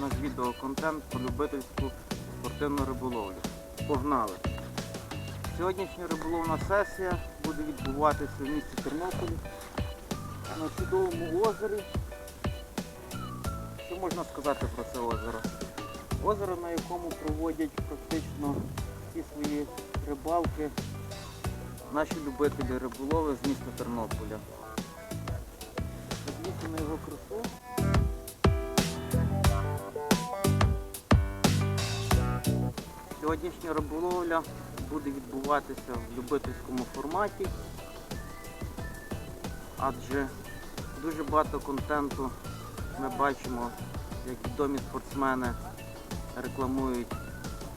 наш відеоконтент про любительську спортивну риболовлю. Погнали! Сьогоднішня риболовна сесія буде відбуватися в місті Тернополі на чудовому озері. Що можна сказати про це озеро? Озеро, на якому проводять практично всі свої рибалки наші любителі риболови з міста Тернополя. Подивіться на його красу. Сьогоднішня риболовля буде відбуватися в любительському форматі, адже дуже багато контенту ми бачимо, як відомі спортсмени рекламують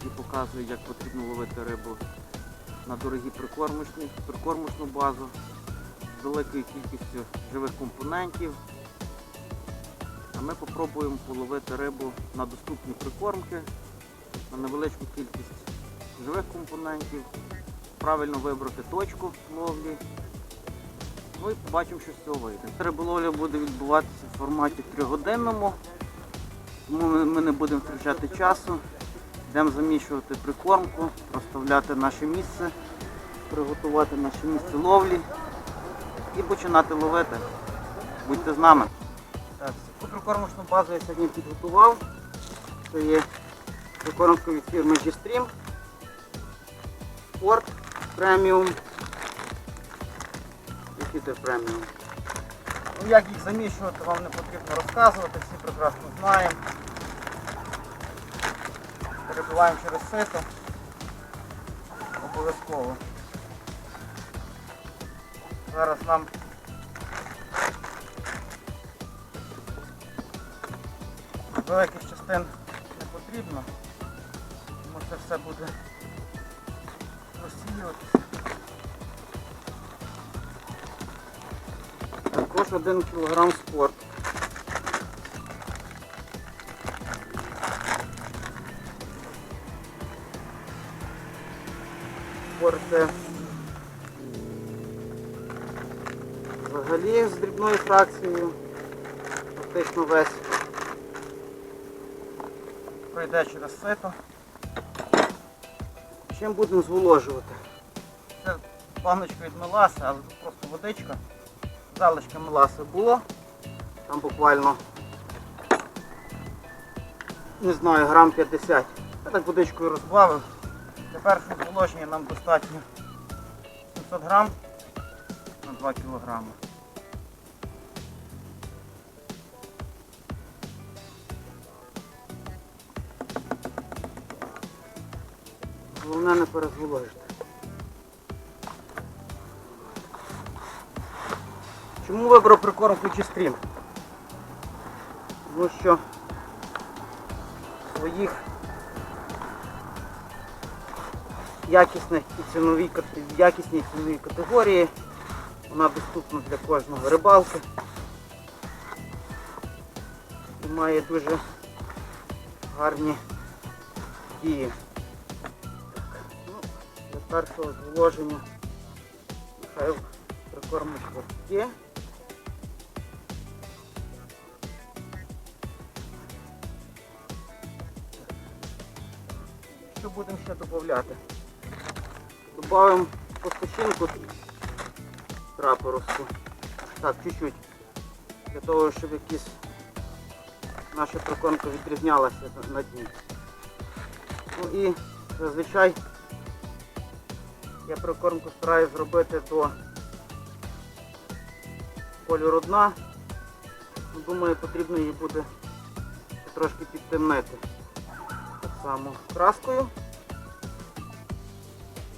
і показують, як потрібно ловити рибу на дорогі прикормочну базу з великою кількістю живих компонентів. А ми спробуємо половити рибу на доступні прикормки, на невеличку кількість живих компонентів, правильно вибрати точку ловлі. Ну і побачимо, що з цього вийде. Риболовля буде відбуватися в форматі тригодинному, тому ми- не будемо втрачати часу. Йдемо заміщувати прикормку, розставляти наше місце, приготувати наше місце ловлі і починати ловити. Будьте з нами. Так, прикормочну базу я сьогодні підготував. Це є прикормка від фірми G-Stream. Sport Premium. Це преміум? Ну, як їх заміщувати, вам не потрібно розказувати, всі прекрасно знаємо перебиваємо через сито. Обов'язково. Зараз нам великих частин не потрібно, це все буде розсіюватися. Також 1 кг спорт. спорте взагалі з дрібною фракцією. Фактично весь пройде через сито. Чим будемо зволожувати? Це баночка від меласи, але тут просто водичка. Залишки меласи було. Там буквально не знаю, грам 50. Я так водичкою розбавив. Першого зволоження нам достатньо 700 грам на 2 кілограми. Головне не перезволожити. Чому вибрав прикормку G-Stream? Тому що своїх якісних і ціновій, якісній ціновій категорії. Вона доступна для кожного рибалки. І має дуже гарні дії. Першого зволоження нехай прикормочка є. Що будемо ще додати? Добавимо постачинку прапорозку. Так, чуть-чуть. Для того, щоб якісь наша прикормка відрізнялася на дні. Ну і зазвичай я прикормку стараюсь зробити до кольору дна. Ну, Думаю, потрібно її буде трошки підтемнити. Так само краскою.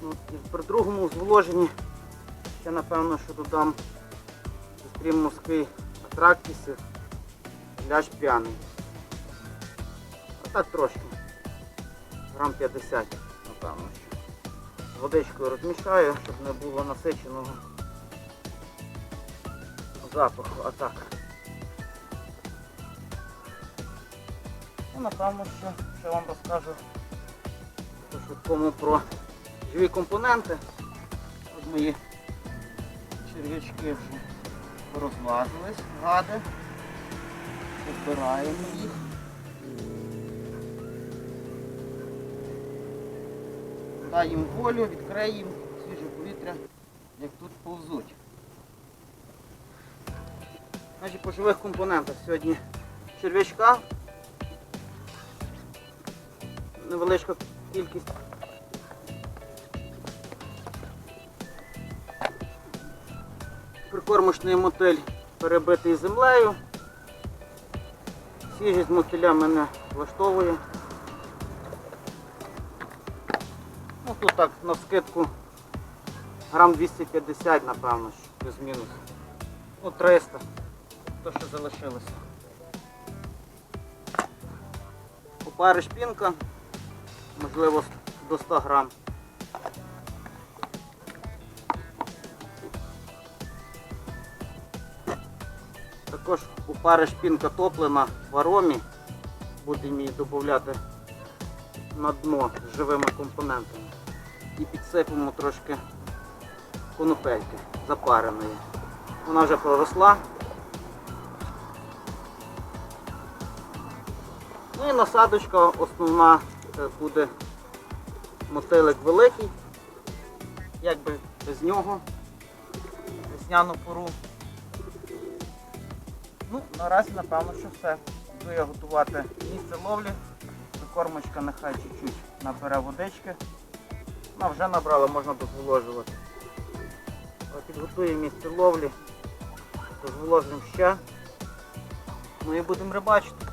Ну, і при другому зволоженні ще напевно, що додам стрім морський атрактісів, ляж п'яний. А так трошки. Грам 50, напевно. Водичкою розмішаю, щоб не було насиченого запаху. А так. Ну, напевно, що ще вам розкажу по швидкому про живі компоненти. От мої черв'ячки вже розлазились, гади. Збираємо їх. Дай їм волю, відкрий їм свіже повітря, як тут повзуть. Значить, по живих компонентах сьогодні черв'ячка, невеличка кількість. Прикормочний мотиль перебитий землею. Свіжість мотиля мене влаштовує. Ну тут так на скидку грам 250, напевно, плюс-мінус. Ну 300, то що залишилося. Опари шпінка, можливо до 100 грам. Також у пари шпінка топлена в аромі. Будемо її додати на дно з живими компонентами. І підсипемо трошки конопельки запареної. Вона вже проросла. Ну і насадочка основна е, буде мотилик великий, якби без нього весняну пору. Ну, наразі напевно, що все. Буду я готувати місце ловлі. Кормочка нехай чуть-чуть набере водички. Вона вже набрала, можна дозволожувати. Підготуємо місце ловлі, дозволожимо ще. Ну і будемо рибачити.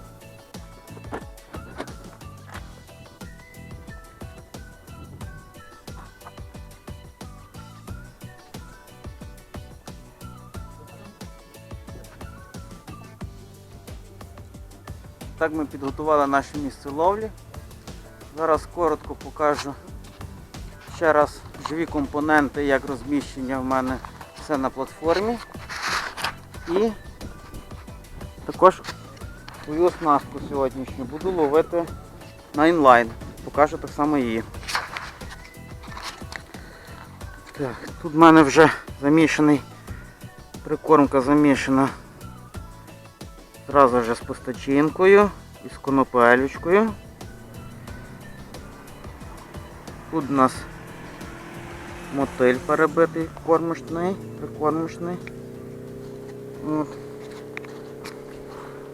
Так ми підготували наше місце ловлі. Зараз коротко покажу ще раз живі компоненти, як розміщення в мене все на платформі. І також свою оснастку сьогоднішню буду ловити на інлайн. Покажу так само її. Так, тут в мене вже замішаний, прикормка замішана Зразу вже з постачинкою і з конопелючкою. Тут у нас мотиль перебитий кормочний, прикормочний. От.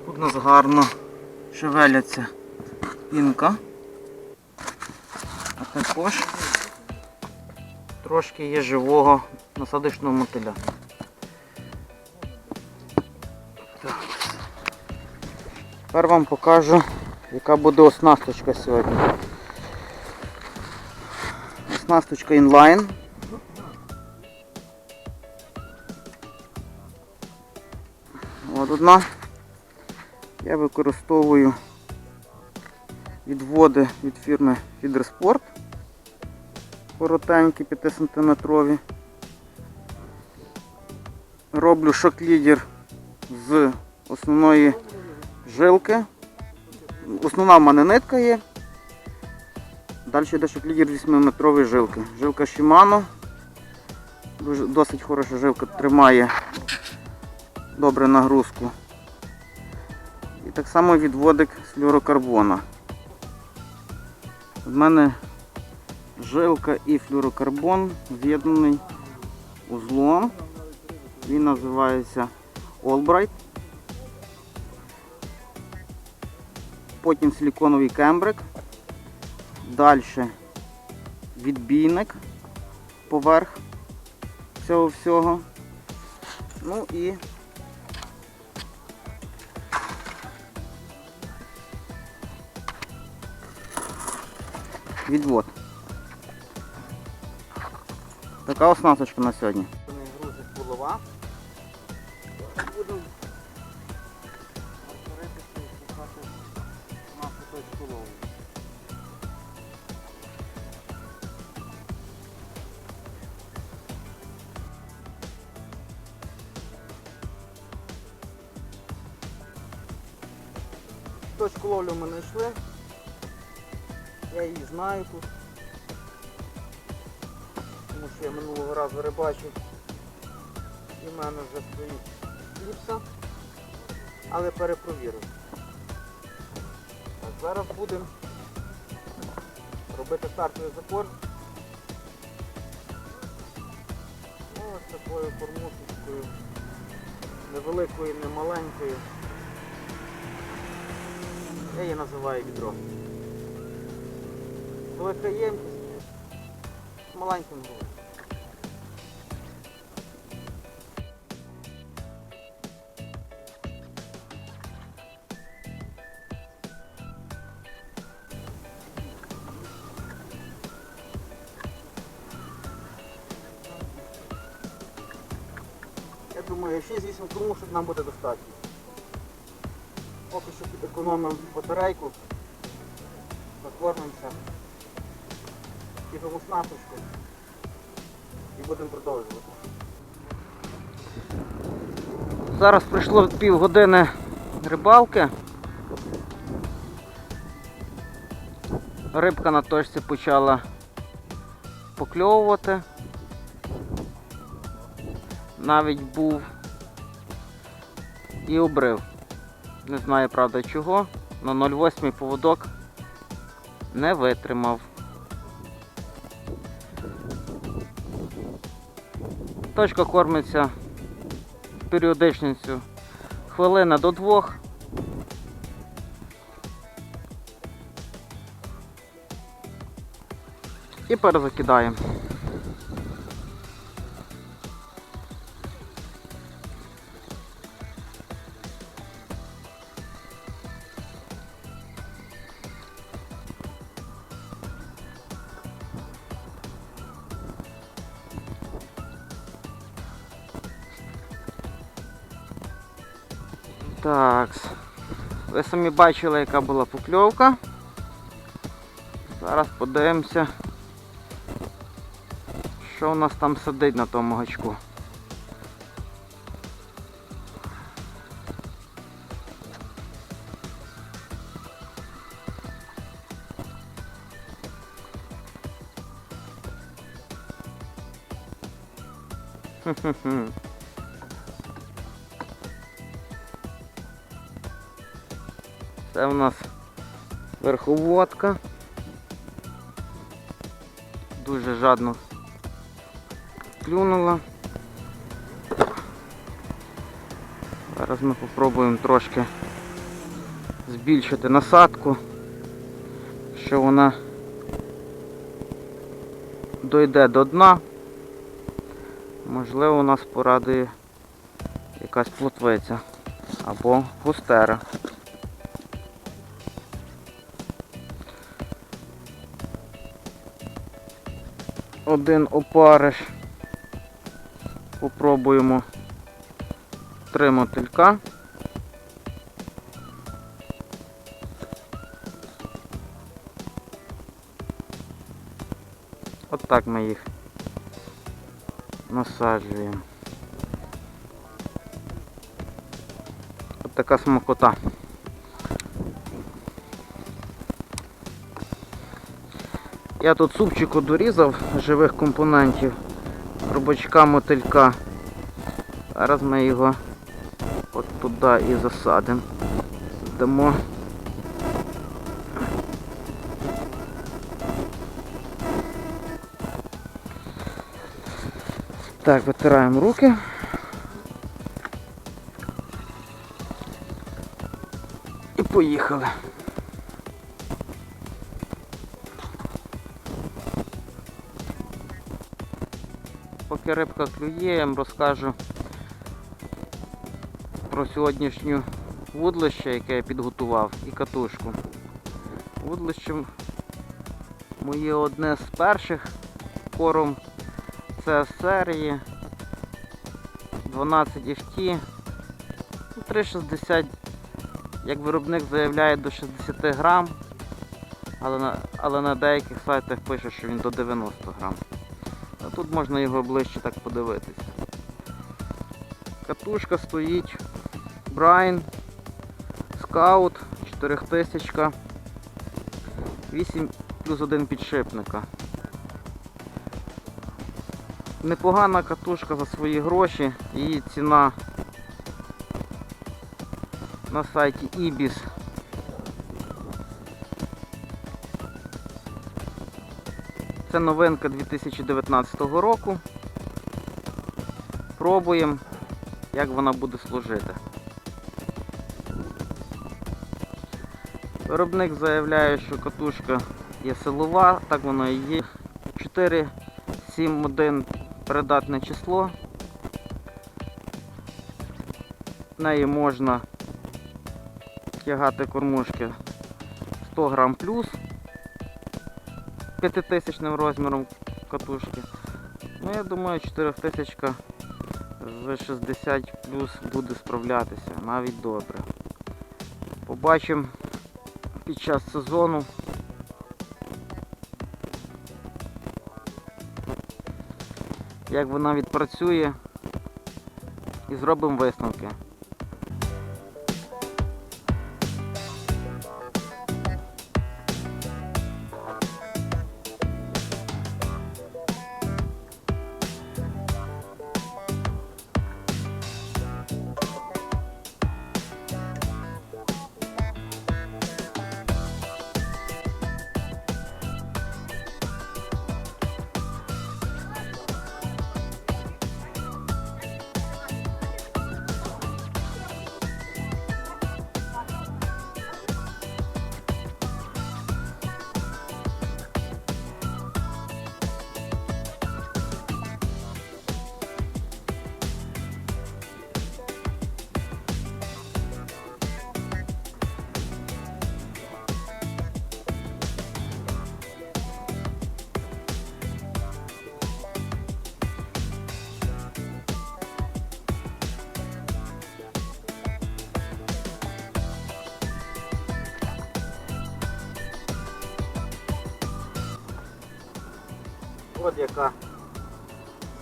Тут у нас гарно шевеляться пінка. А також трошки є живого насадочного мотиля. Тепер вам покажу, яка буде оснасточка сьогодні. Оснасточка інлайн. От одна. Я використовую відводи від фірми Фідерспорт. Коротенькі 5 сантиметрові. Роблю шок-лідер з основної жилки. Основна в мене нитка є. Далі йде шоклідер 8-метрової жилки. Жилка Shimano. Досить хороша жилка тримає добре нагрузку. І так само відводик з флюрокарбона. У мене жилка і флюрокарбон з'єднаний узлом. Він називається Albright. потім силіконовий кембрик, далі відбійник поверх цього всього. Ну і відвод. Така оснасточка на сьогодні. Тому що я минулого разу рибачив. І в мене вже стоїть кліпса, але перепровірив. Так, зараз будемо робити стартовий запор. Ну, ось такою формушечкою. Невеликою, не маленькою. Я її називаю відро. Велика ємкість маленьким грузом. Думаю, 6-8 кормушок нам буде достатньо. Поки що підекономимо батарейку, закормимося, кіпимо снапочку і будемо продовжувати. Зараз прийшло півгодини рибалки. Рибка на точці почала покльовувати. Навіть був і обрив. Не знаю, правда, чого, але 0,8 поводок не витримав. Точка кормиться періодичністю хвилина до двох. І перезакидаємо. Самі бачили, яка була покльовка. Зараз подивимося, що у нас там сидить на тому гачку. Хм-хм-хм. Це у нас верховодка. Дуже жадно клюнула. Зараз ми спробуємо трошки збільшити насадку, що вона дойде до дна. Можливо, у нас порадує якась плотвиця або густера. Один опариш. Попробуємо три мотилька. От так ми їх насаджуємо. От така смакота. Я тут супчику дорізав живих компонентів, робочка мотилька. Зараз ми його от туди і засадимо. Дамо. Так, витираємо руки. І поїхали. Поки рибка клює, я вам розкажу про сьогоднішню вудлище, яке я підготував, і катушку. Вудлище моє одне з перших кором це серії 12 FT. Ну, 3,60, як виробник заявляє, до 60 грам, але на, але на деяких сайтах пише, що він до 90 грам. Тут можна його ближче так подивитися. Катушка стоїть Брайн Scout 4000 8 плюс 1 підшипника. Непогана катушка за свої гроші, її ціна на сайті Ibis. Це новинка 2019 року. Пробуємо, як вона буде служити. Виробник заявляє, що катушка є силова, так воно і є. 4, 7, 1 передатне число. Неї можна тягати кормушки 100 грам плюс 5000 розміром катушки. Ну я думаю 4000 з 60 плюс буде справлятися навіть добре. Побачимо під час сезону. Як вона відпрацює і зробимо висновки.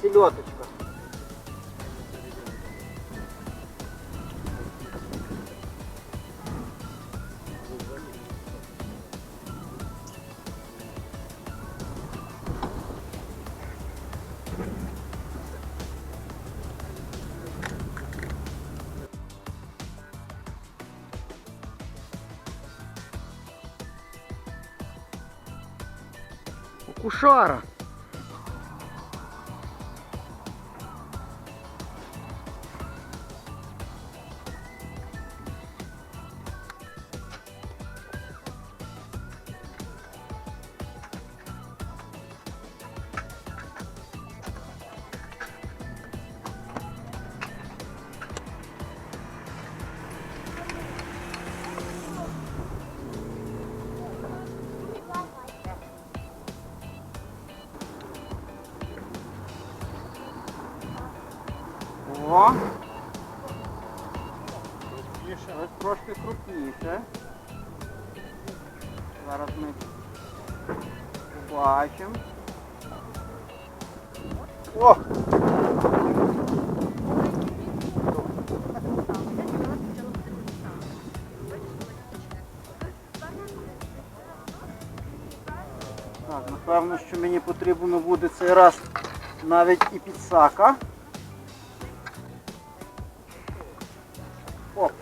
Селедочка. Кушара. О! Ось трошки крупніше. Зараз ми побачимо. О! Так, напевно, що мені потрібно буде цей раз навіть і підсака. Оп.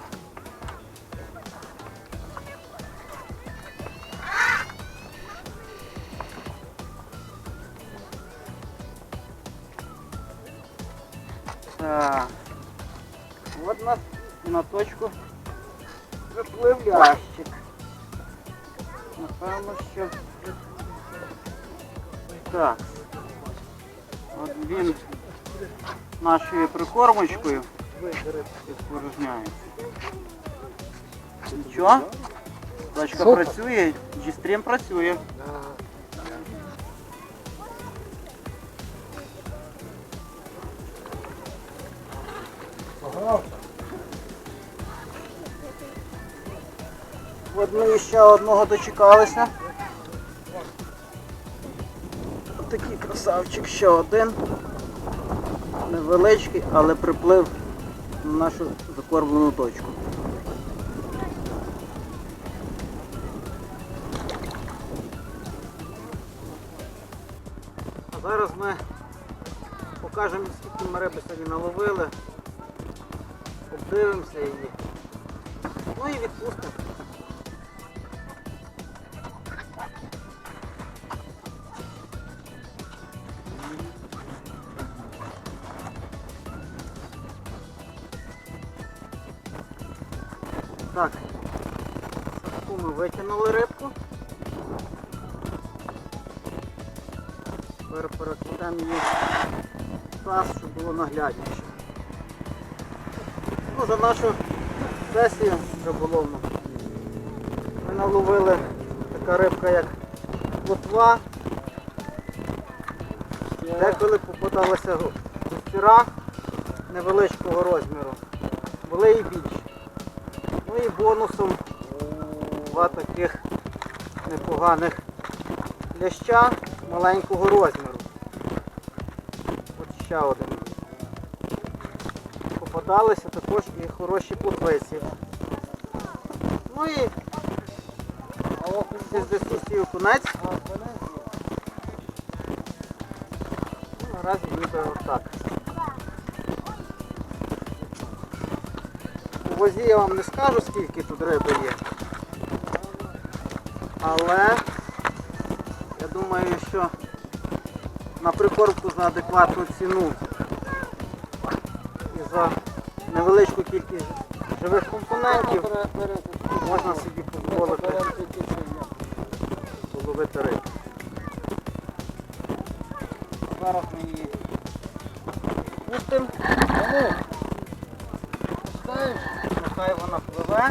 Так. От у нас на точку приплив ящик. Напевно, що. Так. От він нашою прикормочкою Нічого? Точка Супер. працює, G-Stream працює. От ми ще одного дочекалися. Такий красавчик, ще один. Невеличкий, але приплив нашу закормлену точку. А зараз ми покажемо, скільки ми риби сьогодні наловили, обдивимося її Ну і відпустимо. Так, садку ми витягнули рибку. Тепер перекладемо її в таз, щоб було наглядніше. Ну, за нашу сесію риболовну ми наловили така рибка, як плотва. Деколи попадалися густіра невеличкого розміру. Були і більші. Ну і бонусом два таких непоганих ляща маленького розміру. От ще один. Попадалися також і хороші плотвиці. Ну і з дискусії окунець. Ну, наразі ніби отак. У возі я вам не скажу, скільки тут риби є. Але я думаю, що на прикормку за адекватну ціну і за невеличку кількість живих компонентів можна собі дозволити половити рибу. Зараз ми її відпустимо. Нехай вона пливе.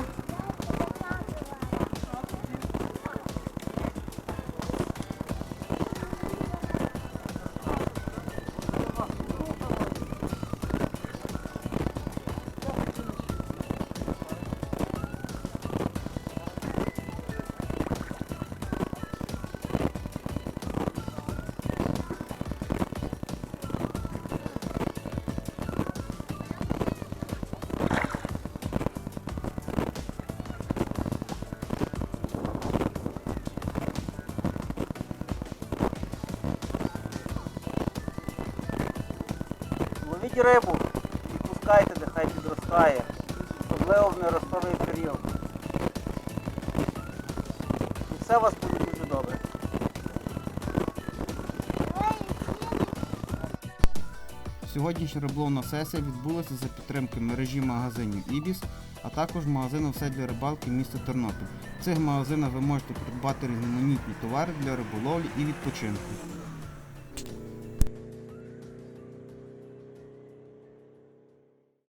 Ловіть рибу, відпускайте, нехай підростає. Особливо в неростовий період. І все у вас буде дуже добре. Сьогоднішня риболовна сесія відбулася за підтримки мережі магазинів Ібіс, а також магазину все для рибалки міста Тернопіль. В цих магазинах ви можете придбати різноманітні товари для риболовлі і відпочинку.